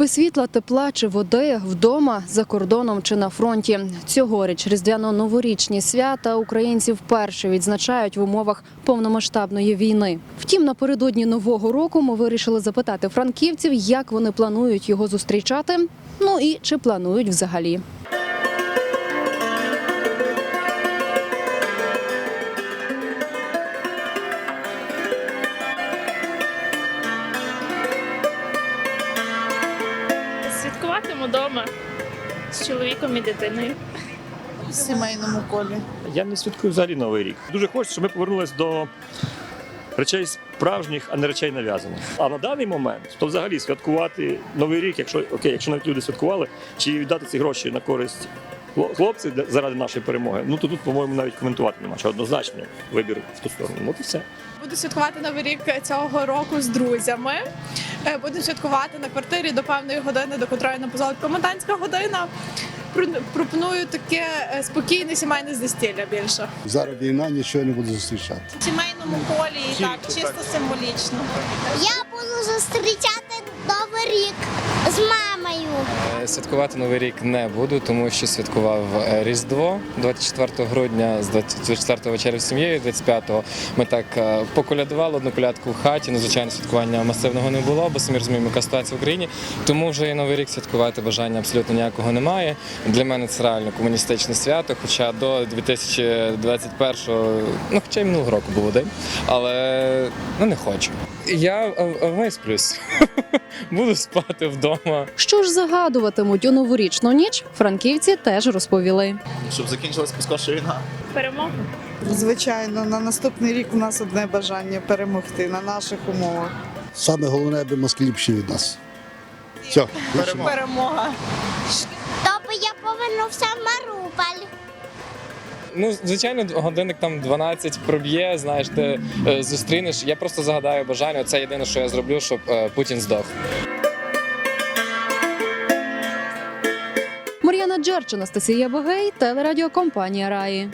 Без світла, тепла чи води вдома, за кордоном чи на фронті. Цьогоріч різдвяно-новорічні свята українці вперше відзначають в умовах повномасштабної війни. Втім, напередодні нового року ми вирішили запитати франківців, як вони планують його зустрічати. Ну і чи планують взагалі. Святкуватиму вдома з чоловіком і дитиною. сімейному колі. Я не святкую взагалі новий рік. Дуже хочу, щоб ми повернулись до речей справжніх, а не речей нав'язаних. А на даний момент то взагалі святкувати новий рік, якщо окей, якщо навіть люди святкували, чи віддати ці гроші на користь хло- хлопців заради нашої перемоги. Ну то тут, по-моєму, навіть коментувати нема що однозначно вибір в ту сторону. Ну, От і все. Буду святкувати новий рік цього року з друзями. Е, Буду святкувати на квартирі до певної години, до котрої нам дозволить комендантська година. Пропоную таке е, спокійне сімейне застілля більше. Зараз війна нічого не буде зустрічати. В сімейному колі і так, чисто символічно. Я буду зустрічати Новий рік з мамою. Е, Святкувати новий рік не буду, тому що святкував е, Різдво 24 грудня з 24 вечері з сім'єю, 25-го ми так е, поколядували одну колядку в хаті. Ну, звичайно, святкування масивного не було, бо самі розуміємо, яка ситуація в Україні. Тому вже і новий рік святкувати бажання абсолютно ніякого немає. Для мене це реально комуністичне свято. Хоча до 2021-го, ну хоча й минулого року був один, але ну не хочу. Я е, висплюсь. Буду спати вдома. Що ж загадуватимуть у новорічну ніч, франківці теж розповіли. щоб закінчилась поскорше війна. Перемогу. Звичайно, на наступний рік у нас одне бажання перемогти на наших умовах. Саме головне, аби москалі пішли від нас. Все, Перемога. Тобто я повернувся в Маріуполь. Ну, звичайно, годинник там 12 проб'є, знаєш, ти е, зустрінеш. Я просто загадаю бажання. Це єдине, що я зроблю, щоб е, Путін здох. Мар'яна Джерч, Анастасія Богей, телерадіокомпанія Раї.